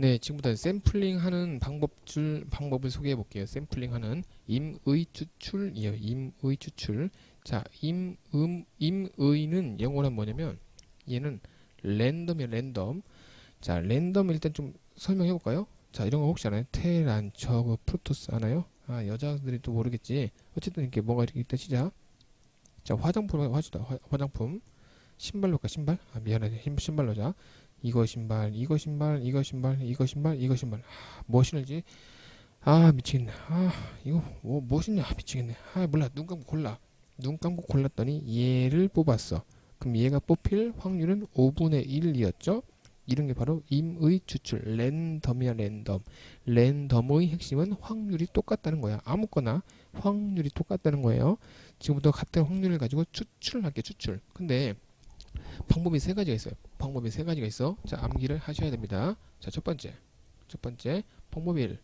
네, 지금부터 샘플링 하는 방법 줄, 방법을 소개해 볼게요. 샘플링 하는 임의 추출이요. 임의 추출. 자, 임, 음, 임의는 영어로 뭐냐면 얘는 랜덤이에요, 랜덤. 자, 랜덤 일단 좀 설명해 볼까요? 자, 이런 거 혹시 아나요? 테란, 저거, 프로토스 아나요? 아, 여자들이 또 모르겠지. 어쨌든 이렇게 뭐가 이렇게 있다 시작. 자, 화장품, 화, 화장품. 신발로까, 신발? 아. 신- 신발로 자. 이거 신발, 이거 신발, 이거 신발, 이거 신발, 이거 신발. 아, 뭐 신을지? 아, 미치겠네. 아, 이거 뭐, 뭐 신냐? 아, 미치겠네. 아, 몰라. 눈 감고 골라. 눈 감고 골랐더니 얘를 뽑았어. 그럼 얘가 뽑힐 확률은 5분의 1이었죠? 이런 게 바로 임의 추출, 랜덤이야, 랜덤. 랜덤의 핵심은 확률이 똑같다는 거야. 아무거나 확률이 똑같다는 거예요. 지금부터 같은 확률을 가지고 추출을 할게, 추출. 근데 방법이 세 가지가 있어요. 방법이 세 가지가 있어. 자, 암기를 하셔야 됩니다. 자, 첫 번째. 첫 번째, 방법 1.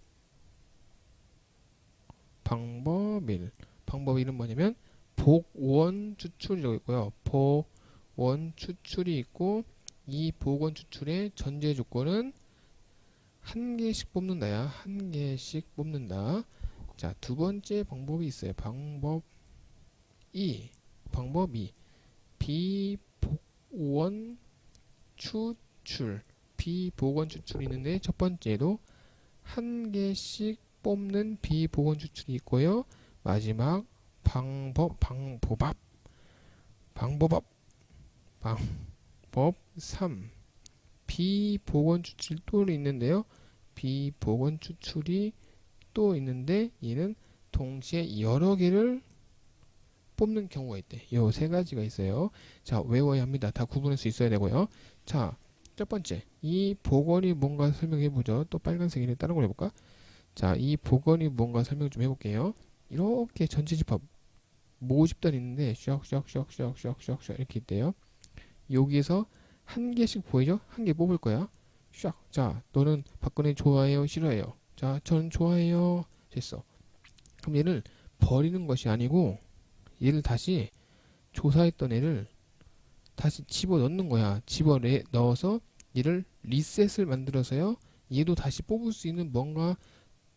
방법 1. 방법 1은 뭐냐면, 복원 추출이라고 있고요. 복원 추출이 있고, 이 복원 추출의 전제 조건은 한 개씩 뽑는다야. 한 개씩 뽑는다. 자, 두 번째 방법이 있어요. 방법 2. 방법 2. 비복 원 추출. 비복원 추출이 있는데 첫 번째도 한 개씩 뽑는 비복원 추출이 있고요. 마지막 방법 방법합 방법합 방법 3 비복원 추출이 또 있는데요. 비복원 추출이 또 있는데 얘는 동시에 여러 개를 뽑는 경우가 있대. 요 세 가지가 있어요. 자, 외워야 합니다. 다 구분할 수 있어야 되고요. 자, 첫 번째. 이 복원이 뭔가 설명해 보죠. 또 빨간색이네. 다른 걸 해볼까? 자, 이 복원이 뭔가 설명 좀 해볼게요. 이렇게 전체 집합 모집단 있는데 샥샥샥샥샥샥 이렇게 있대요. 여기에서 한 개씩 보이죠? 한 개 뽑을 거야. 샥. 자, 너는 박근혜 좋아해요? 싫어해요? 자, 전 좋아해요. 됐어. 그럼 얘를 버리는 것이 아니고 얘를 다시 조사했던 애를 다시 집어 넣는 거야. 집어 내- 넣어서 얘를 리셋을 만들어서요. 얘도 다시 뽑을 수 있는 뭔가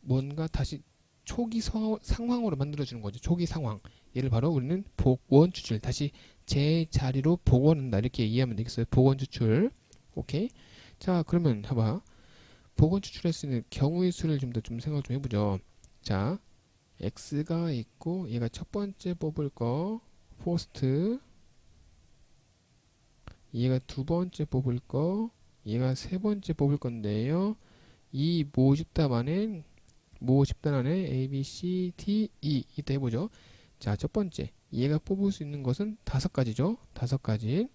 뭔가 다시 초기 서- 상황으로 만들어 주는 거죠. 초기 상황. 얘를 바로 우리는 복원 추출. 다시 제 자리로 복원한다. 이렇게 이해하면 되겠어요. 복원 추출. 오케이. 자, 그러면 해봐. 복원 추출할 수 있는 경우의 수를 좀 더좀 생각 좀 해보죠. 자, x가 있고 얘가 첫 번째 뽑을 거 포스트 얘가 두 번째 뽑을 거 얘가 세 번째 뽑을 건데요. 이 모집답 안에 모집단 안에 A, B, C, D, E 이따 해보죠. 자, 첫 번째 얘가 뽑을 수 있는 것은 다섯 가지죠. 다섯 가지.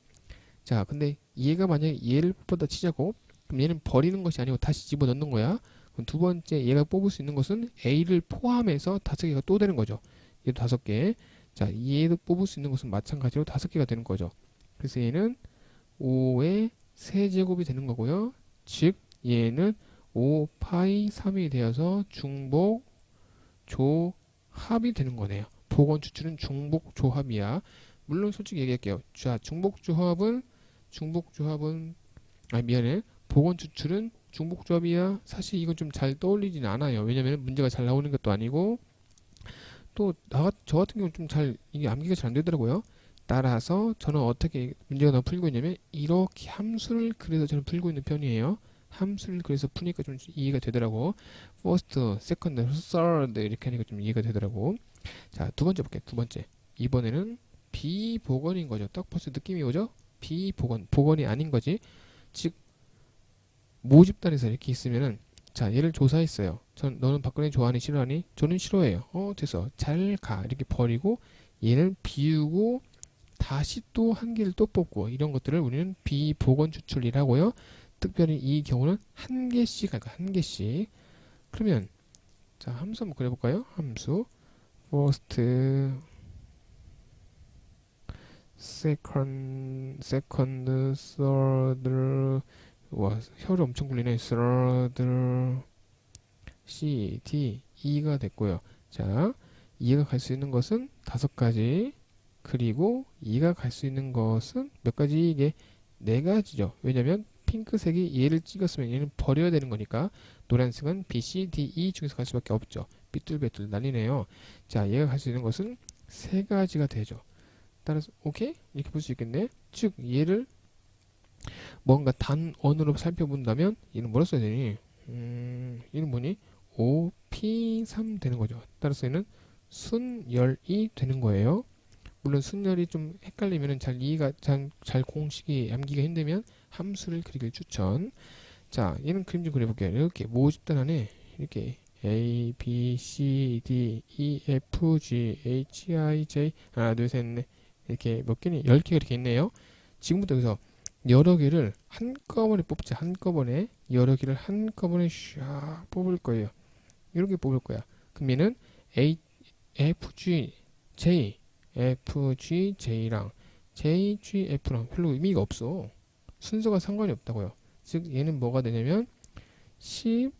자, 근데 얘가 만약에 얘를 뽑다 치자고 그럼 얘는 버리는 것이 아니고 다시 집어넣는 거야. 두 번째 얘가 뽑을 수 있는 것은 A를 포함해서 다섯 개가 또 되는 거죠. 얘도 다섯 개. 자, 얘도 뽑을 수 있는 것은 마찬가지로 다섯 개가 되는 거죠. 그래서 얘는 5의 세제곱이 되는 거고요. 즉 얘는 5 파이 3이 되어서 중복 조합이 되는 거네요. 복원 추출은 중복 조합이야. 물론 솔직히 얘기할게요. 자, 중복 조합은 중복 조합은 아 미안해. 복원 추출은 중복 조합이야. 사실 이건 좀 잘 떠올리진 않아요. 왜냐면 문제가 잘 나오는 것도 아니고 또나저 같은 경우는 좀 잘 이게 암기가 잘 안 되더라고요. 따라서 저는 어떻게 문제가 나 풀고 있냐면 이렇게 함수를 그래서 저는 풀고 있는 편이에요. 함수를 그래서 푸니까 좀 이해가 되더라고. first, second, third 이렇게 하니까 좀 이해가 되더라고. 자, 두 번째 볼게요. 두 번째. 이번에는 비복원인 거죠. 딱 벌써 느낌이 오죠? 비복원. 복원이 아닌 거지. 즉 모집단에서 이렇게 있으면은 자, 얘를 조사했어요. 전 너는 박근혜 좋아하니 싫어하니? 저는 싫어해요. 어, 됐어. 잘 가. 이렇게 버리고 얘는 비우고 다시 또 한 개를 또 뽑고 이런 것들을 우리는 비복원 추출이라고요. 특별히 이 경우는 한 개씩 할까 한 개씩. 그러면 자 함수 한번 그려볼까요? 함수 first, second, second, third 와 혀를 엄청 굴리네. third, C, D, E가 됐고요. 자 2가 갈 수 있는 것은 다섯 가지 그리고 2가 갈 수 있는 것은 몇 가지 이게 네 가지죠. 왜냐면 핑크색이 얘를 찍었으면 얘는 버려야 되는 거니까 노란색은 B, C, D, E 중에서 갈 수밖에 없죠. 삐뚤빼뚤 난리네요. 자, 얘가 갈 수 있는 것은 세 가지가 되죠. 따라서 오케이? 이렇게 볼 수 있겠네. 즉 얘를 뭔가 단언으로 살펴본다면 얘는 뭐라 써야 되니? 음, 얘는 뭐니? O, P, 3 되는 거죠. 따라서 얘는 순열이 되는 거예요. 물론 순열이 좀 헷갈리면 잘 이해가 잘, 잘 공식이 암기가 힘들면 함수를 그리길 추천. 자, 얘는 그림 좀 그려볼게요. 이렇게 모집단 안에 이렇게 A, B, C, D, E, F, G, H, I, J 하나, 둘, 셋, 넷 이렇게 몇 개니? 열 개가 이렇게 있네요. 지금부터 여기서 여러 개를 한꺼번에 뽑자. 한꺼번에 여러 개를 한꺼번에 샥 뽑을 거예요. 이렇게 뽑을 거야. 그럼 얘는 A, F, G, J, F, G, J랑 J, G, F랑 별로 의미가 없어. 순서가 상관이 없다고요. 즉 얘는 뭐가 되냐면 10,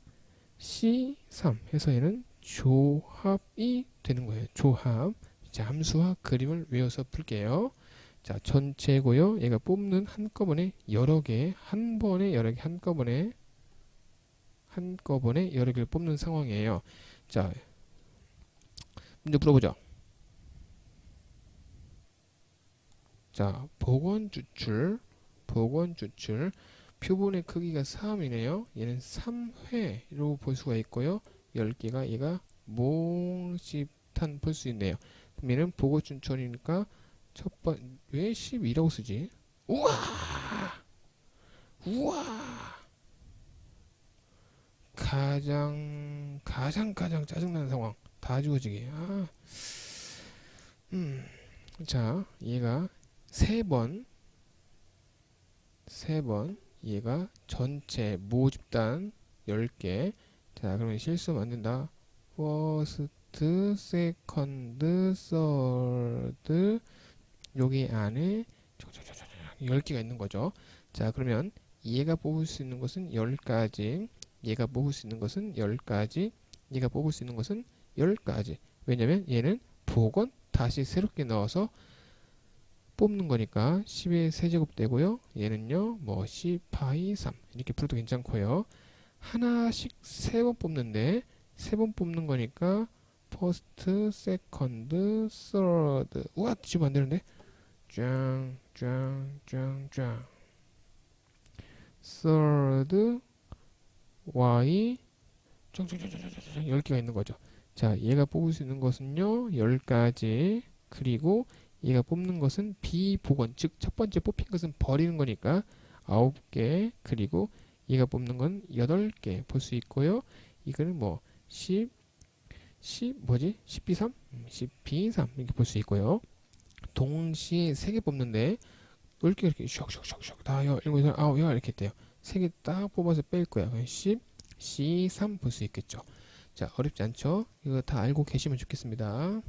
C, 3 해서 얘는 조합이 되는 거예요. 조합. 자, 함수와 그림을 외워서 풀게요. 자, 전체고요. 얘가 뽑는 한꺼번에 여러 개, 한 번에 여러 개 한꺼번에 한꺼번에 여러 개를 뽑는 상황이에요. 자, 문제 풀어보죠. 자, 복원 주출, 복원 주출. 표본의 크기가 3이네요. 얘는 3회로 볼 수가 있고요. 10개가 얘가 몽집탄 볼 수 있네요. 그럼 얘는 복원 주출이니까 첫 번, 왜 12라고 쓰지? 우와! 우와! 가장, 가장, 가장 짜증나는 상황. 다 지워지게. 아, 음. 자, 얘가 세 번, 세 번, 얘가 전체 모집단 10개. 자, 그러면 안 된다. first, second, third, 여기 안에 10개가 있는 거죠. 자, 그러면 얘가 뽑을 수 있는 것은 10가지, 얘가 뽑을 수 있는 것은 10가지, 얘가 뽑을 수 있는 것은 10가지. 왜냐면 얘는 복원 다시 새롭게 넣어서 뽑는 거니까 10의 세제곱 되고요. 얘는요, 뭐 10파이 3 이렇게 풀어도 괜찮고요. 하나씩 세 번 뽑는데 세 번 뽑는 거니까 퍼스트, 세컨드, 서드. 우와, 뒤집으면 안 되는데. 짱, 짱, 짱, 짱. third, y, 짱짱짱짱짱짱 10개가 있는 거죠. 자, 얘가 뽑을 수 있는 것은요, 10가지. 그리고 얘가 뽑는 것은 비복원, 즉, 첫 번째 뽑힌 것은 버리는 거니까 9개. 그리고 얘가 뽑는 건 8개 볼 수 있고요. 이거는 뭐, 10, 10, 뭐지? 10B3? 10B3 이렇게 볼 수 있고요. 동시에 3개 뽑는데, 10개 이렇게 슉슉슉슉 다, 여, 7, 8, 9, 여 이렇게 돼요. 3개 딱 뽑아서 뺄 거야. 10, C3 볼 수 있겠죠. 자, 어렵지 않죠? 이거 다 알고 계시면 좋겠습니다.